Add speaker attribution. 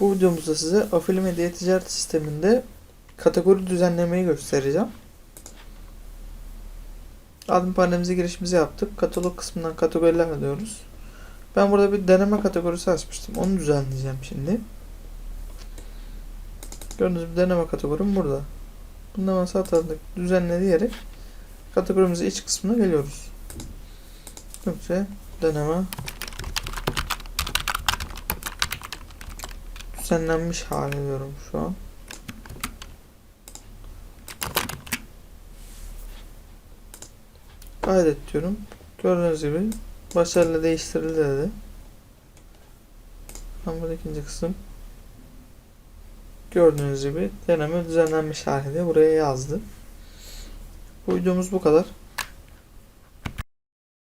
Speaker 1: Bu videomuzda size Afilimedia e-ticaret sisteminde kategori düzenlemeyi göstereceğim. Admin panelimize girişimizi yaptık. Katalog kısmından kategoriler diyoruz. Ben burada bir deneme kategorisi açmıştım. Onu düzenleyeceğim şimdi. Gördüğünüz gibi deneme kategorim burada. Bundan sonra sağ taraftaki düzenle diyerek kategorimizin iç kısmına geliyoruz. Türkçe deneme düzenlenmiş hali diyorum şu an. Kaydet diyorum. Gördüğünüz gibi başarılı değiştirildi dedi. Ama burada ikinci kısım gördüğünüz gibi deneme düzenlenmiş hali de buraya yazdı. Bu videomuz bu kadar.